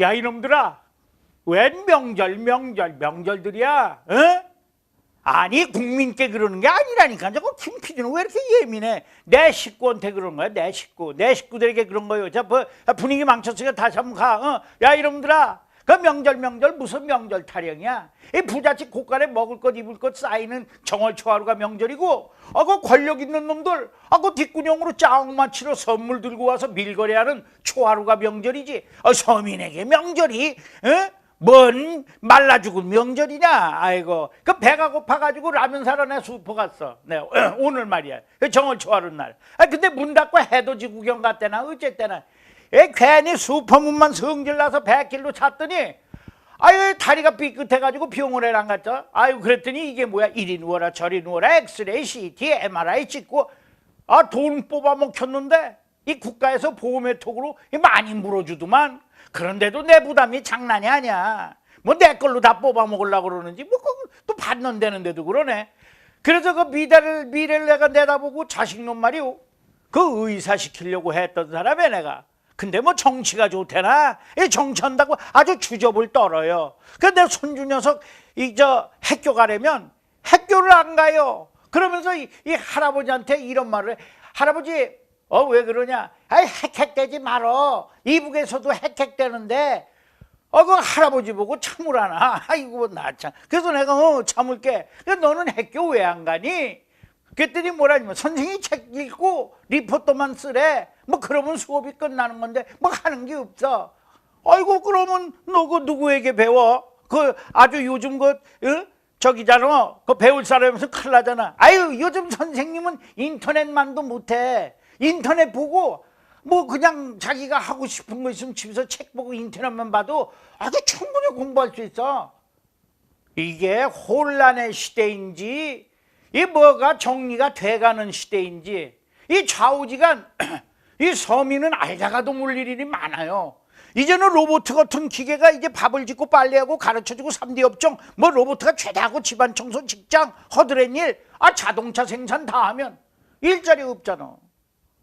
야 이놈들아. 웬 명절 명절 명절들이야? 어? 아니 국민께 그러는 게 아니라니까. 저거 김 PD는 왜 이렇게 예민해? 내 식구한테 그러는 거야 내 식구. 내 식구들에게 그런 거요. 자 뭐, 분위기 망쳤으니까 다시 한번 가 어? 야 이놈들아 그 명절 명절 무슨 명절 타령이야? 이 부잣집 고간에 먹을 것 입을 것 쌓이는 정월초하루가 명절이고 아그 권력 있는 놈들 아그 뒷구녕으로 짜옥만 치러 선물 들고 와서 밀거래하는 초하루가 명절이지. 어, 서민에게 명절이 어? 뭔 말라 죽은 명절이냐? 아이고 그 배가 고파가지고 라면 사러 내 수포 갔어. 네 오늘 말이야. 그 정월 초하루 날. 아, 근데 문 닫고 해돋이 구경 갔대나? 어쨌대나 에 괜히 수포문만 성질나서 백길로 찼더니 아유 다리가 삐끗해가지고 병원에 안 갔죠 아유 그랬더니 이게 뭐야? 이리 누워라 저리 누워라 엑스레이 CT MRI 찍고. 아 돈 뽑아 먹혔는데 이 국가에서 보험의 톡으로 이 많이 물어주더만. 그런데도 내 부담이 장난이 아니야. 뭐 내 걸로 다 뽑아 먹으려고 그러는지 뭐 또 받는다는데도 그러네. 그래서 그 미래를 미래를 내가 내다보고 자식놈 말이오. 그 의사 시키려고 했던 사람이야 내가 근데 뭐 정치가 좋대나 이 정치한다고 아주 주접을 떨어요 근데 손주 녀석 이 저 학교 가려면 학교를 안 가요 그러면서 이, 이 할아버지한테 이런 말을 해. 할아버지 어 왜 그러냐 아이 핵핵대지 말어 이북에서도 핵핵대는데 어, 그 할아버지 보고 참으라나. 아이고, 나 참. 그래서 내가, 어, 참을게. 너는 학교 왜 안 가니? 그랬더니 뭐라냐면, 선생님이 책 읽고 리포터만 쓰래. 뭐, 그러면 수업이 끝나는 건데, 뭐 하는 게 없어. 아이고, 그러면 너 그 누구에게 배워? 그 아주 요즘 그, 어? 저기잖아. 그 배울 사람이면서 큰일 나잖아. 아유, 요즘 선생님은 인터넷만도 못해. 인터넷 보고 뭐 그냥 자기가 하고 싶은 거 있으면 집에서 책 보고 인터넷만 봐도 아주 충분히 공부할 수 있어. 이게 혼란의 시대인지 이 뭐가 정리가 돼가는 시대인지 이 좌우지간 이 서민은 알다가도 몰릴 일이 많아요. 이제는 로봇 같은 기계가 이제 밥을 짓고 빨래하고 가르쳐주고 삼대 업종 뭐 로봇가 죄다하고 집안 청소 직장 허드렛 일, 아 자동차 생산 다 하면 일자리 없잖아.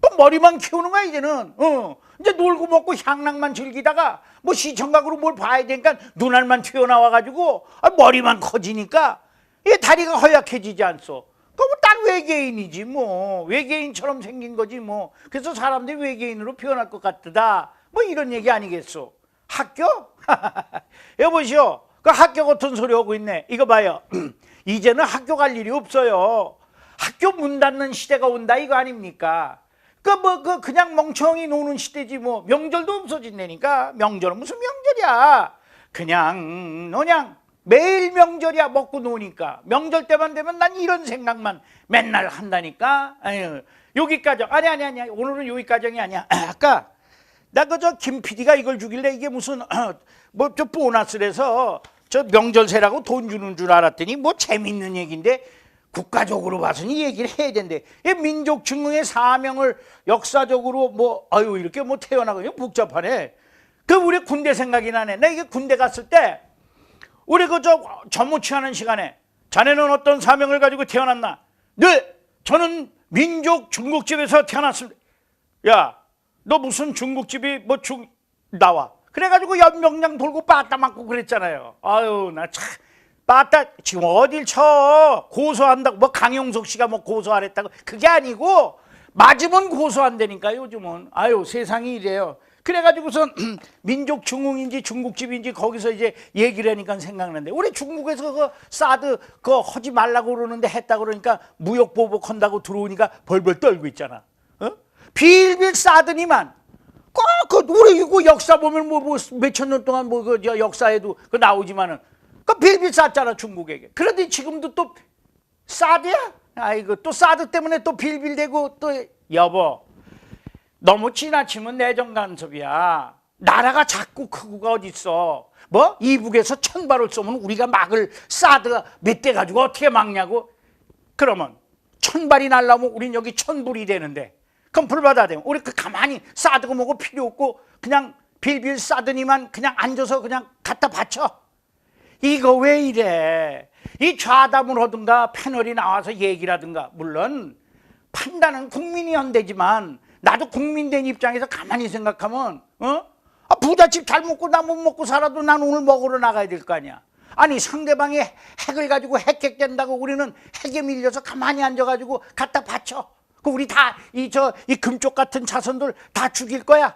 또 머리만 키우는 거야 이제는 어 이제 놀고 먹고 향락만 즐기다가 뭐 시청각으로 뭘 봐야 되니까 눈알만 튀어나와 가지고 아, 머리만 커지니까 이 다리가 허약해지지 않소. 그럼 딱 외계인이지 뭐. 외계인처럼 생긴 거지 뭐. 그래서 사람들이 외계인으로 표현할 것 같다. 뭐 이런 얘기 아니겠소. 학교? 여보시오. 그 학교 같은 소리 하고 있네. 이거 봐요. 이제는 학교 갈 일이 없어요. 학교 문 닫는 시대가 온다 이거 아닙니까? 그뭐그 그냥 멍청이 노는 시대지 뭐. 명절도 없어진다니까. 명절은 무슨 명절이야? 그냥 그냥 매일 명절이야 먹고 노니까 명절 때만 되면 난 이런 생각만 맨날 한다니까 아유 여기까지 아니 아니 아니 오늘은 여기까지이 아니야 아까 나 그저 김 PD가 이걸 주길래 이게 무슨 뭐 저 보너스래서 저 명절세라고 돈 주는 줄 알았더니 뭐 재밌는 얘기인데 국가적으로 봐서는 이 얘기를 해야 된대. 이 민족 증흥의 사명을 역사적으로 뭐 아유 이렇게 뭐 태어나고 복잡하네. 그 우리 군대 생각이 나네. 나 이게 군대 갔을 때 우리 그저 전무치하는 시간에 자네는 어떤 사명을 가지고 태어났나? 네, 저는 민족 중국집에서 태어났습니다. 야, 너 무슨 중국집이 뭐 중 나와? 그래가지고 연명량 돌고 빠따 맞고 그랬잖아요. 아유 나 참. 빠따 지금 어딜 쳐 고소한다고 뭐 강용석 씨가 뭐 고소하랬다고 그게 아니고 맞으면 고소한다니까 요즘은 아유 세상이 이래요 그래가지고선 민족 중흥인지 중국집인지 거기서 이제 얘기를 하니까 생각나는데 우리 중국에서 그 사드 그거 하지 말라고 그러는데 했다 그러니까 무역 보복한다고 들어오니까 벌벌 떨고 있잖아 어? 빌빌 사드니만 꼭그 우리 이거 역사 보면 뭐 뭐 몇천 년 동안 뭐 그 역사에도 그 나오지만은 그 빌빌 쌌잖아 중국에게. 그런데 지금도 또 사드야? 아이고 또 사드 때문에 또 빌빌대고 또 여보 너무 지나치면 내정 간섭이야. 나라가 작고 크고가 어딨어. 뭐 이북에서 천발을 쏘면 우리가 막을 사드가 몇 대 가지고 어떻게 막냐고. 그러면 천발이 날라오면 우린 여기 천불이 되는데 그럼 불받아야 되면 우리 그 가만히 사드고 뭐고 필요 없고 그냥 빌빌 사드니만 그냥 앉아서 그냥 갖다 바쳐. 이거 왜 이래? 이 좌담을 하든가 패널이 나와서 얘기를 하든가 물론 판단은 국민이 한대지만 나도 국민 된 입장에서 가만히 생각하면 어? 아, 부잣집 잘 먹고 나 못 먹고 살아도 난 오늘 먹으러 나가야 될 거 아니야. 아니 상대방이 핵을 가지고 핵핵된다고 우리는 핵에 밀려서 가만히 앉아가지고 갖다 바쳐. 그 우리 다 이 저 이 금쪽 같은 자손들 다 죽일 거야.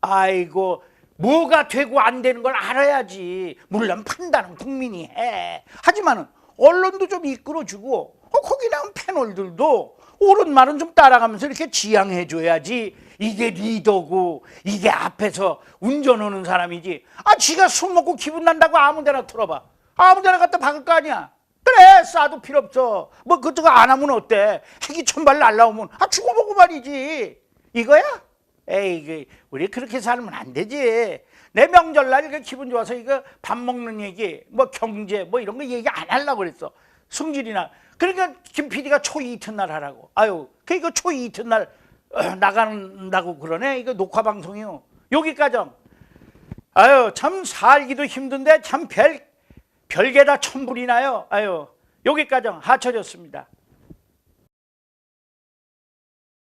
아이고 뭐가 되고 안 되는 걸 알아야지. 물론 판단은 국민이 해. 하지만은 언론도 좀 이끌어주고 어, 거기 나온 패널들도 옳은 말은 좀 따라가면서 이렇게 지향해 줘야지. 이게 리더고 이게 앞에서 운전하는 사람이지. 아 지가 술 먹고 기분 난다고 아무 데나 틀어봐. 아무 데나 갖다 박을 거 아니야. 그래 싸도 필요 없어. 뭐 그것도 안 하면 어때? 핵이 천발 날라오면 아 죽어보고 말이지. 이거야? 에이 그 우리 그렇게 살면 안 되지. 내 명절날 이거 기분 좋아서 이거 밥 먹는 얘기, 뭐 경제, 뭐 이런 거 얘기 안 하려고 그랬어. 승질이나. 그러니까 김 PD가 초 이튿날 하라고. 아유, 그 이거 초 이튿날 어, 나간다고 그러네. 이거 녹화 방송이요. 여기까정. 아유, 참 살기도 힘든데 참 별 별게 다 천불이 나요. 아유, 여기까정 하쳐졌습니다.